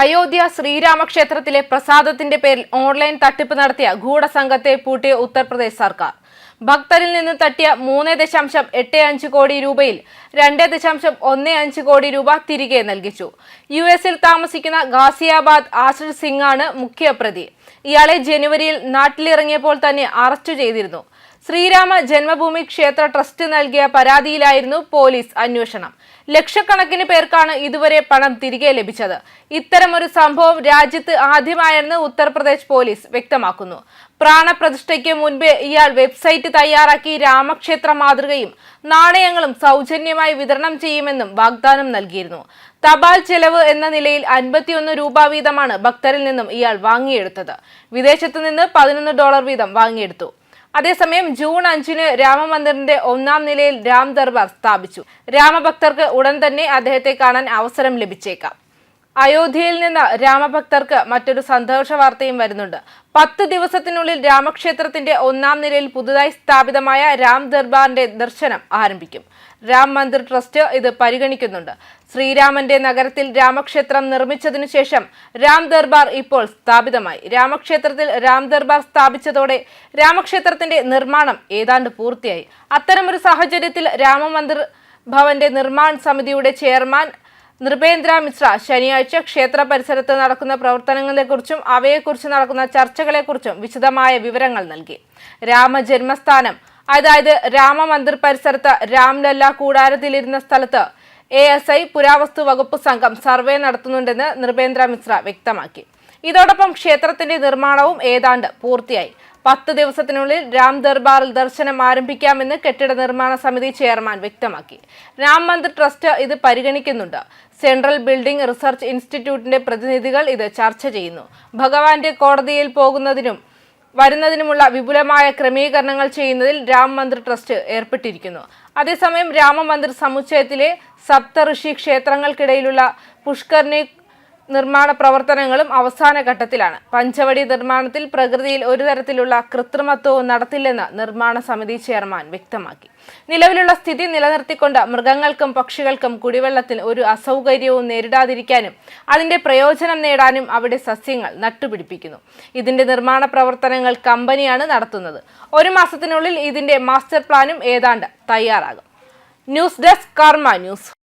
അയോധ്യ ശ്രീരാമക്ഷേത്രത്തിലെ പ്രസാദത്തിന്റെ പേരിൽ ഓൺലൈൻ തട്ടിപ്പ് നടത്തിയ ഗൂഢസംഘത്തെ പൂട്ടിയ ഉത്തർപ്രദേശ് സർക്കാർ. ഭക്തരിൽ നിന്ന് തട്ടിയ മൂന്ന് ദശാംശം എട്ട് അഞ്ച് കോടി രൂപയിൽ രണ്ട് ദശാംശം ഒന്ന് അഞ്ച് കോടി രൂപ തിരികെ നൽകിച്ചു. യു എസിൽ താമസിക്കുന്ന ഗാസിയാബാദ് ആശ്രിത് സിംഗ് ആണ് മുഖ്യപ്രതി. ഇയാളെ ജനുവരിയിൽ നാട്ടിലിറങ്ങിയപ്പോൾ തന്നെ അറസ്റ്റ് ചെയ്തിരുന്നു. ശ്രീരാമ ജന്മഭൂമി ക്ഷേത്ര ട്രസ്റ്റ് നൽകിയ പരാതിയിലായിരുന്നു പോലീസ് അന്വേഷണം. ലക്ഷക്കണക്കിന് പേർക്കാണ് ഇതുവരെ പണം തിരികെ ലഭിച്ചത്. ഇത്തരമൊരു സംഭവം രാജ്യത്ത് ആദ്യമായെന്ന് ഉത്തർപ്രദേശ് പോലീസ് വ്യക്തമാക്കുന്നു. പ്രാണപ്രതിഷ്ഠയ്ക്ക് മുൻപേ ഇയാൾ വെബ്സൈറ്റ് തയ്യാറാക്കി രാമക്ഷേത്ര മാതൃകയും നാണയങ്ങളും സൗജന്യമായി വിതരണം ചെയ്യുമെന്നും വാഗ്ദാനം നൽകിയിരുന്നു. തപാൽ ചെലവ് എന്ന നിലയിൽ അൻപത്തിയൊന്ന് രൂപ വീതമാണ് ഭക്തരിൽ നിന്നും ഇയാൾ വാങ്ങിയെടുത്തത്. വിദേശത്തു നിന്ന് പതിനൊന്ന് ഡോളർ വീതം വാങ്ങിയെടുത്തു. അതേസമയം ജൂൺ അഞ്ചിന് രാമമന്ദിറിന്റെ ഒന്നാം നിലയിൽ രാം ദർബാർ സ്ഥാപിച്ചു. രാമഭക്തർക്ക് ഉടൻ തന്നെ അദ്ദേഹത്തെ കാണാൻ അവസരം ലഭിച്ചേക്കാം. അയോധ്യയിൽ നിന്ന് രാമഭക്തർക്ക് മറ്റൊരു സന്തോഷ വാർത്തയും വരുന്നുണ്ട്. പത്ത് ദിവസത്തിനുള്ളിൽ രാമക്ഷേത്രത്തിന്റെ ഒന്നാം നിലയിൽ പുതുതായി സ്ഥാപിതമായ രാം ദർബാറിന്റെ ദർശനം ആരംഭിക്കും. രാം മന്ദിർ ട്രസ്റ്റ് ഇത് പരിഗണിക്കുന്നുണ്ട്. ശ്രീരാമന്റെ നഗരത്തിൽ രാമക്ഷേത്രം നിർമ്മിച്ചതിനു ശേഷം രാം ദർബാർ ഇപ്പോൾ സ്ഥാപിതമായി. രാമക്ഷേത്രത്തിൽ രാം ദർബാർ സ്ഥാപിച്ചതോടെ രാമക്ഷേത്രത്തിന്റെ നിർമ്മാണം ഏതാണ്ട് പൂർത്തിയായി. അത്തരമൊരു സാഹചര്യത്തിൽ രാമമന്ദിർ ഭവന്റെ നിർമ്മാണ സമിതിയുടെ ചെയർമാൻ നൃപേന്ദ്ര മിശ്ര ശനിയാഴ്ച ക്ഷേത്ര പരിസരത്ത് നടക്കുന്ന പ്രവർത്തനങ്ങളെക്കുറിച്ചും അവയെക്കുറിച്ച് നടക്കുന്ന ചർച്ചകളെക്കുറിച്ചും വിശദമായ വിവരങ്ങൾ നൽകി. രാമജന്മസ്ഥാനം അതായത് രാമമന്ദിർ പരിസരത്ത് രാംലല്ല കൂടാരത്തിലിരുന്ന സ്ഥലത്ത് എ എസ് ഐ പുരാവസ്തു വകുപ്പ് സംഘം സർവേ നടത്തുന്നുണ്ടെന്ന് നൃപേന്ദ്ര മിശ്ര വ്യക്തമാക്കി. ഇതോടൊപ്പം ക്ഷേത്രത്തിന്റെ നിർമ്മാണവും ഏതാണ്ട് പൂർത്തിയായി. പത്ത് ദിവസത്തിനുള്ളിൽ രാം ദർബാറിൽ ദർശനം ആരംഭിക്കാമെന്ന് കെട്ടിട നിർമ്മാണ സമിതി ചെയർമാൻ വ്യക്തമാക്കി. രാം മന്ദിർ ട്രസ്റ്റ് ഇത് പരിഗണിക്കുന്നുണ്ട്. സെൻട്രൽ ബിൽഡിംഗ് റിസർച്ച് ഇൻസ്റ്റിറ്റ്യൂട്ടിന്റെ പ്രതിനിധികൾ ഇത് ചർച്ച ചെയ്യുന്നു. ഭഗവാന്റെ കോടതിയിൽ പോകുന്നതിനും വരുന്നതിനുമുള്ള വിപുലമായ ക്രമീകരണങ്ങൾ ചെയ്യുന്നതിൽ രാം മന്ദിർ ട്രസ്റ്റ് ഏർപ്പെട്ടിരിക്കുന്നു. അതേസമയം രാമമന്ദിർ സമുച്ചയത്തിലെ സപ്തഋഷി ക്ഷേത്രങ്ങൾക്കിടയിലുള്ള പുഷ്കർണി നിർമ്മാണ പ്രവർത്തനങ്ങളും അവസാന ഘട്ടത്തിലാണ്. പഞ്ചവടി നിർമ്മാണത്തിൽ പ്രകൃതിയിൽ ഒരു തരത്തിലുള്ള കൃത്രിമത്വവും നടത്തില്ലെന്ന് നിർമ്മാണ സമിതി ചെയർമാൻ വ്യക്തമാക്കി. നിലവിലുള്ള സ്ഥിതി നിലനിർത്തിക്കൊണ്ട് മൃഗങ്ങൾക്കും പക്ഷികൾക്കും കുടിവെള്ളത്തിൽ ഒരു അസൗകര്യവും നേരിടാതിരിക്കാനും അതിന്റെ പ്രയോജനം നേടാനും അവിടെ സസ്യങ്ങൾ നട്ടുപിടിപ്പിക്കുന്നു. ഇതിന്റെ നിർമ്മാണ പ്രവർത്തനങ്ങൾ കമ്പനിയാണ് നടത്തുന്നത്. ഒരു മാസത്തിനുള്ളിൽ ഇതിന്റെ മാസ്റ്റർ പ്ലാനും ഏതാണ്ട് തയ്യാറാകും. News desk Karma news.